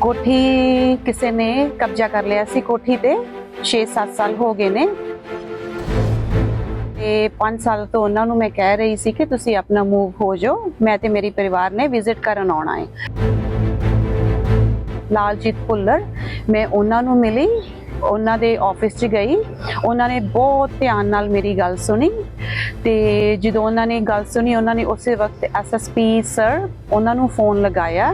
ਕੋਠੀ ਕਿਸੇ ਨੇ ਕਬਜ਼ਾ ਕਰ ਲਿਆ ਸੀ ਕੋਠੀ ਤੇ 6-7 ਸਾਲ ਹੋ ਗਏ ਨੇ। ਤੇ 5 ਸਾਲ ਤੋਂ ਉਹਨਾਂ ਨੂੰ ਮੈਂ ਕਹਿ ਰਹੀ ਸੀ ਕਿ ਤੁਸੀਂ ਆਪਣਾ ਮੂਵ ਹੋ ਜਾਓ, ਮੈਂ ਤੇ ਮੇਰੀ ਪਰਿਵਾਰ ਨੇ ਵਿਜ਼ਿਟ ਕਰਨ ਆਉਣਾ ਹੈ। ਲਾਲਜੀਤ ਭੁੱਲਰ, ਮੈਂ ਉਹਨਾਂ ਨੂੰ ਮਿਲੀ, ਉਹਨਾਂ ਦੇ ਆਫਿਸ 'ਚ ਗਈ। ਉਹਨਾਂ ਨੇ ਬਹੁਤ ਧਿਆਨ ਨਾਲ ਮੇਰੀ ਗੱਲ ਸੁਣੀ ਤੇ ਜਦੋਂ ਉਹਨਾਂ ਨੇ ਗੱਲ ਸੁਣੀ, ਉਹਨਾਂ ਨੇ ਉਸੇ ਵਕਤ ਐਸਐਸਪੀ ਸਰ ਉਹਨਾਂ ਨੂੰ ਫੋਨ ਲਗਾਇਆ।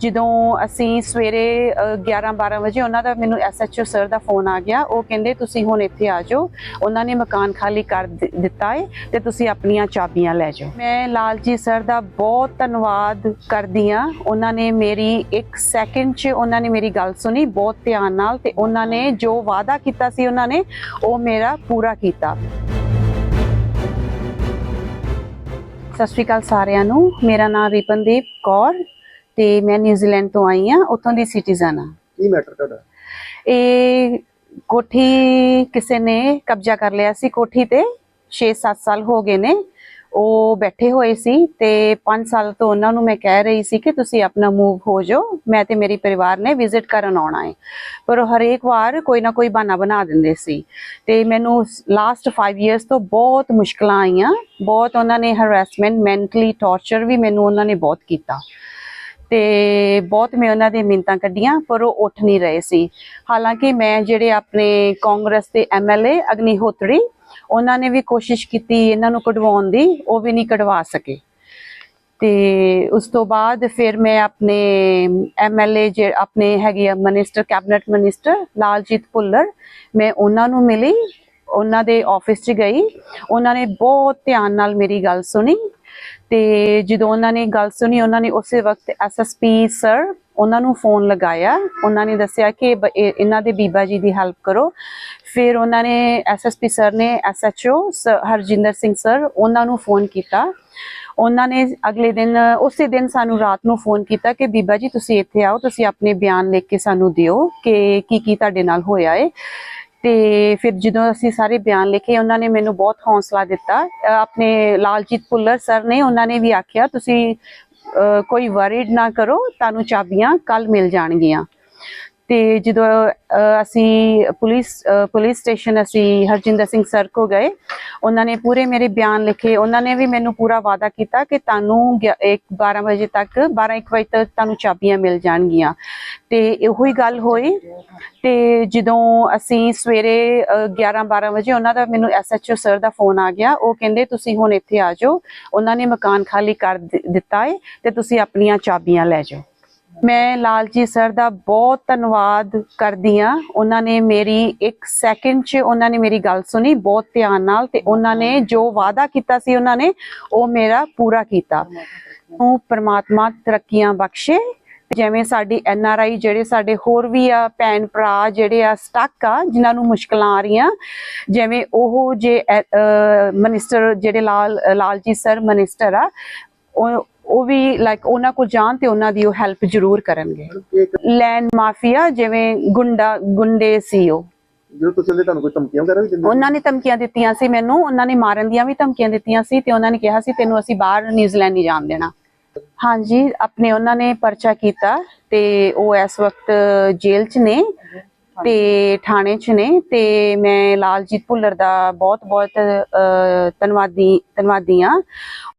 ਜਦੋਂ ਅਸੀਂ ਸਵੇਰੇ 11-12 ਵਜੇ ਉਹਨਾਂ ਦਾ ਮੈਨੂੰ ਐਸਐਚਓ ਸਰ ਦਾ ਫੋਨ ਆ ਗਿਆ। ਉਹ ਕਹਿੰਦੇ, ਤੁਸੀਂ ਹੁਣ ਇੱਥੇ ਆ ਜਾਓ। ਉਹਨਾਂ ਨੇ ਮਕਾਨ ਖਾਲੀ ਕਰ ਦਿੱਤਾ ਹੈ ਤੇ ਤੁਸੀਂ ਆਪਣੀਆਂ ਚਾਬੀਆਂ ਲੈ ਜਾਓ। ਮੈਂ ਲਾਲਜੀ ਸਰ ਦਾ ਬਹੁਤ ਧੰਨਵਾਦ ਕਰਦੀ ਆ ਉਹਨਾਂ ਨੇ ਮੇਰੀ 1 ਸੈਕਿੰਡ 'ਚ ਉਹਨਾਂ ਨੇ ਮੇਰੀ ਗੱਲ ਸੁਣੀ ਬਹੁਤ ਧਿਆਨ ਨਾਲ ਤੇ ਉਹਨਾਂ ਨੇ ਜੋ ਵਾਅਦਾ ਕੀਤਾ ਸੀ ਉਹਨਾਂ ਨੇ, ਉਹ ਮੇਰਾ ਪੂਰਾ ਕੀਤਾ। ਸਤਿ ਸ਼੍ਰੀ ਅਕਾਲ ਸਾਰਿਆਂ ਨੂੰ। ਮੇਰਾ ਨਾਮ ਰਿਪਨਦੀਪ ਕੌਰ ਤੇ ਮੈਂ ਨਿਊਜ਼ੀਲੈਂਡ ਤੋਂ ਆਈ ਆ ਉੱਥੋਂ ਦੀ ਸਿਟੀਜ਼ਨ ਆ ਕੀ ਮੈਟਰ ਤੁਹਾਡਾ? ਇਹ ਕੋਠੀ ਕਿਸੇ ਨੇ ਕਬਜ਼ਾ ਕਰ ਲਿਆ ਸੀ ਕੋਠੀ ਤੇ 6-7 ਸਾਲ ਹੋ ਗਏ ਨੇ। ਉਹ ਬੈਠੇ ਹੋਏ ਸੀ ਤੇ 5 ਸਾਲ ਤੋਂ ਉਹਨਾਂ ਨੂੰ ਮੈਂ ਕਹਿ ਰਹੀ ਸੀ ਕਿ ਤੁਸੀਂ ਆਪਣਾ ਮੂਵ ਹੋ ਜਾਓ ਮੈਂ ਤੇ ਮੇਰੀ ਪਰਿਵਾਰ ਨੇ ਵਿਜ਼ਿਟ ਕਰਨ ਆਉਣਾ ਹੈ। ਪਰ ਉਹ ਹਰੇਕ ਵਾਰ ਕੋਈ ਨਾ ਕੋਈ ਬਹਾਨਾ ਬਣਾ ਦਿੰਦੇ ਸੀ। ਤੇ ਮੈਨੂੰ ਲਾਸਟ 5 ਇਅਰਸ ਤੋਂ ਬਹੁਤ ਮੁਸ਼ਕਲਾਂ ਆਈਆਂ ਬਹੁਤ ਉਹਨਾਂ ਨੇ ਹਰੈਸਮੈਂਟ ਮੈਂਟਲੀ ਟੌਰਚਰ ਵੀ ਮੈਨੂੰ ਉਹਨਾਂ ਨੇ ਬਹੁਤ ਕੀਤਾ। ਤੇ ਬਹੁਤ ਮੈਂ ਉਹਨਾਂ ਦੇ ਮਿੰਤਾਂ ਕੱਢੀਆਂ, ਪਰ ਉਹ ਉੱਠ ਨਹੀਂ ਰਹੇ ਸੀ। ਹਾਲਾਂਕਿ ਮੈਂ ਜਿਹੜੇ ਆਪਣੇ ਕਾਂਗਰਸ ਦੇ ਐਮਐਲਏ ਅਗਨੀਹੋਤਰੀ ਉਹਨਾਂ ਨੇ ਵੀ ਕੋਸ਼ਿਸ਼ ਕੀਤੀ ਇਹਨਾਂ ਨੂੰ ਕਢਵਾਉਣ ਦੀ, ਉਹ ਵੀ ਨਹੀਂ ਕਢਵਾ ਸਕੇ। ਤੇ ਉਸ ਤੋਂ ਬਾਅਦ ਫਿਰ ਮੈਂ ਆਪਣੇ ਐਮਐਲਏ ਜੇ ਆਪਣੇ ਹੈਗੇ ਆ minister, cabinet minister Laljit Bhullar, ਮੈਂ ਉਹਨਾਂ ਨੂੰ ਮਿਲੀ, ਉਹਨਾਂ ਦੇ ਆਫਿਸ 'ਚ ਗਈ। ਉਹਨਾਂ ਨੇ ਬਹੁਤ ਧਿਆਨ ਨਾਲ ਮੇਰੀ ਗੱਲ ਸੁਣੀ। ਤੇ ਜਦੋਂ ਉਹਨਾਂ ਨੇ ਗੱਲ ਸੁਣੀ, ਉਹਨਾਂ ਨੇ ਉਸੇ ਵਕਤ ਐਸਐਸਪੀ ਸਰ ਉਹਨਾਂ ਨੂੰ ਫੋਨ ਲਗਾਇਆ। ਉਹਨਾਂ ਨੇ ਦੱਸਿਆ ਕਿ ਬ- ਇਹਨਾਂ ਦੇ ਬੀਬਾ ਜੀ ਦੀ ਹੈਲਪ ਕਰੋ। ਫਿਰ ਉਹਨਾਂ ਨੇ ਐਸਐਸਪੀ ਸਰ ਨੇ ਐਸਐਚਓ ਹਰਜਿੰਦਰ ਸਿੰਘ ਸਰ ਉਹਨਾਂ ਨੂੰ ਫੋਨ ਕੀਤਾ। ਉਹਨਾਂ ਨੇ ਅਗਲੇ ਦਿਨ, ਉਸੇ ਦਿਨ ਸਾਨੂੰ ਰਾਤ ਨੂੰ ਫੋਨ ਕੀਤਾ ਕਿ ਬੀਬਾ ਜੀ ਤੁਸੀਂ ਇੱਥੇ ਆਓ, ਤੁਸੀਂ ਆਪਣੇ ਬਿਆਨ ਲਿਖ ਕੇ ਸਾਨੂੰ ਦਿਓ ਕਿ ਕੀ ਕੀ ਤੁਹਾਡੇ ਨਾਲ ਹੋਇਆ ਏ। ਤੇ ਫਿਰ ਜਦੋਂ ਅਸੀਂ ਸਾਰੇ ਬਿਆਨ ਲਿਖੇ ਉਹਨਾਂ ਨੇ ਮੈਨੂੰ ਬਹੁਤ ਹੌਸਲਾ ਦਿੱਤਾ। ਆਪਣੇ ਲਾਲਜੀਤ ਭੁੱਲਰ ਸਰ ਨੇ, ਉਹਨਾਂ ਨੇ ਵੀ ਆਖਿਆ, ਤੁਸੀਂ ਕੋਈ ਵਰਿਡ ਨਾ ਕਰੋ, ਤੁਹਾਨੂੰ ਚਾਬੀਆਂ ਕੱਲ ਮਿਲ ਜਾਣਗੀਆਂ। ਤੇ ਜਦੋਂ ਅਸੀਂ ਪੁਲਿਸ ਪੁਲਿਸ ਸਟੇਸ਼ਨ ਅਸੀਂ ਹਰਜਿੰਦਰ ਸਿੰਘ ਸਰ ਕੋ ਗਏ, ਉਹਨਾਂ ਨੇ ਪੂਰੇ ਮੇਰੇ ਬਿਆਨ ਲਿਖੇ, ਉਹਨਾਂ ਨੇ ਵੀ ਮੈਨੂੰ ਪੂਰਾ ਵਾਅਦਾ ਕੀਤਾ ਕਿ ਤੁਹਾਨੂੰ 1 12 ਵਜੇ ਤੱਕ 12 1 ਵਜੇ ਤੱਕ ਤੁਹਾਨੂੰ ਚਾਬੀਆਂ ਮਿਲ ਜਾਣਗੀਆਂ। ਤੇ ਇਹੋ ਹੀ ਗੱਲ ਹੋਈ, ਤੇ ਜਦੋਂ ਅਸੀਂ ਸਵੇਰੇ 11 12 ਵਜੇ ਉਹਨਾਂ ਦਾ ਮੈਨੂੰ ਐਸਐਚਓ ਸਰ ਦਾ ਫੋਨ ਆ ਗਿਆ, ਉਹ ਕਹਿੰਦੇ ਤੁਸੀਂ ਹੁਣ ਇੱਥੇ ਆ ਜਾਓ, ਉਹਨਾਂ ਨੇ ਮਕਾਨ ਖਾਲੀ ਕਰ ਦਿੱਤਾ ਹੈ ਤੇ ਤੁਸੀਂ ਆਪਣੀਆਂ ਚਾਬੀਆਂ ਲੈ ਜਾਓ। ਮੈਂ ਲਾਲਜੀ ਸਰ ਦਾ ਬਹੁਤ ਧੰਨਵਾਦ ਕਰਦੀ ਆ ਉਹਨਾਂ ਨੇ ਮੇਰੀ 1 ਸੈਕਿੰਡ 'ਚ ਉਹਨਾਂ ਨੇ ਮੇਰੀ ਗੱਲ ਸੁਣੀ ਬਹੁਤ ਧਿਆਨ ਨਾਲ ਤੇ ਉਹਨਾਂ ਨੇ ਜੋ ਵਾਅਦਾ ਕੀਤਾ ਸੀ ਉਹਨਾਂ ਨੇ ਉਹ ਮੇਰਾ ਪੂਰਾ ਕੀਤਾ। ਉਹ ਪ੍ਰਮਾਤਮਾ ਤਰੱਕੀਆਂ ਬਖਸ਼ੇ। ਜਿਵੇਂ ਸਾਡੀ ਐਨ ਆਰ ਆਈ ਜਿਹੜੇ ਸਾਡੇ ਹੋਰ ਵੀ ਆ ਭੈਣ ਭਰਾ ਜਿਹੜੇ ਆ ਸਟਕ ਆ, ਜਿਨ੍ਹਾਂ ਨੂੰ ਮੁਸ਼ਕਲਾਂ ਆ ਰਹੀਆਂ। ਜਿਵੇਂ ਉਹ ਜੇ ਮਿਨਿਸਟਰ ਜਿਹੜੇ ਲਾਲ ਲਾਲਜੀ ਸਰ ਮਿਨਿਸਟਰ ਆ, ਉਹ ਉਹ ਵੀ ਲਾਈਕ ਉਹਨਾਂ ਕੋਲ ਜਾਣ ਤੇ ਉਹਨਾਂ ਦੀ ਉਹ ਹੈਲਪ ਜ਼ਰੂਰ ਕਰਨਗੇ। ਲੈਂਡ ਮਾਫੀਆ ਜਿਵੇਂ ਗੁੰਡਾ ਗੁੰਡੇ ਸੀ ਉਹ। ਜਦੋਂ ਤੁਸੀਂ ਉਹਦੇ ਤੁਹਾਨੂੰ ਕੋਈ ਧਮਕੀਆਂ ਵਗੈਰਾ ਵੀ ਦਿੰਦੇ ਉਹਨਾਂ ਨੇ ਧਮਕੀਆਂ ਦਿੱਤੀਆਂ ਸੀ ਮੈਨੂੰ ਉਹਨਾਂ ਨੇ ਮਾਰਨ ਦੀਆਂ ਵੀ ਧਮਕੀਆਂ ਦਿੱਤੀਆਂ ਸੀ ਤੇ ਉਹਨਾਂ ਨੇ ਕਿਹਾ ਸੀ ਤੈਨੂੰ ਅਸੀਂ ਬਾਹਰ ਨਿਊਜ਼ੀਲੈਂਡ ਨਹੀਂ ਜਾਣ ਦੇਣਾ। ਹਾਂਜੀ ਆਪਣੇ ਉਹਨਾਂ ਨੇ ਪਰਚਾ ਕੀਤਾ ਤੇ ਉਹ ਇਸ ਵਕਤ ਜੇਲ੍ਹ 'ਚ ਨੇ ਤੇ ਥਾਣੇ 'ਚ ਨੇ ਤੇ ਮੈਂ ਲਾਲਜੀਤ ਭੁੱਲਰ ਦਾ ਬਹੁਤ ਬਹੁਤ ਧੰਨਵਾਦੀ ਧੰਨਵਾਦੀ ਆ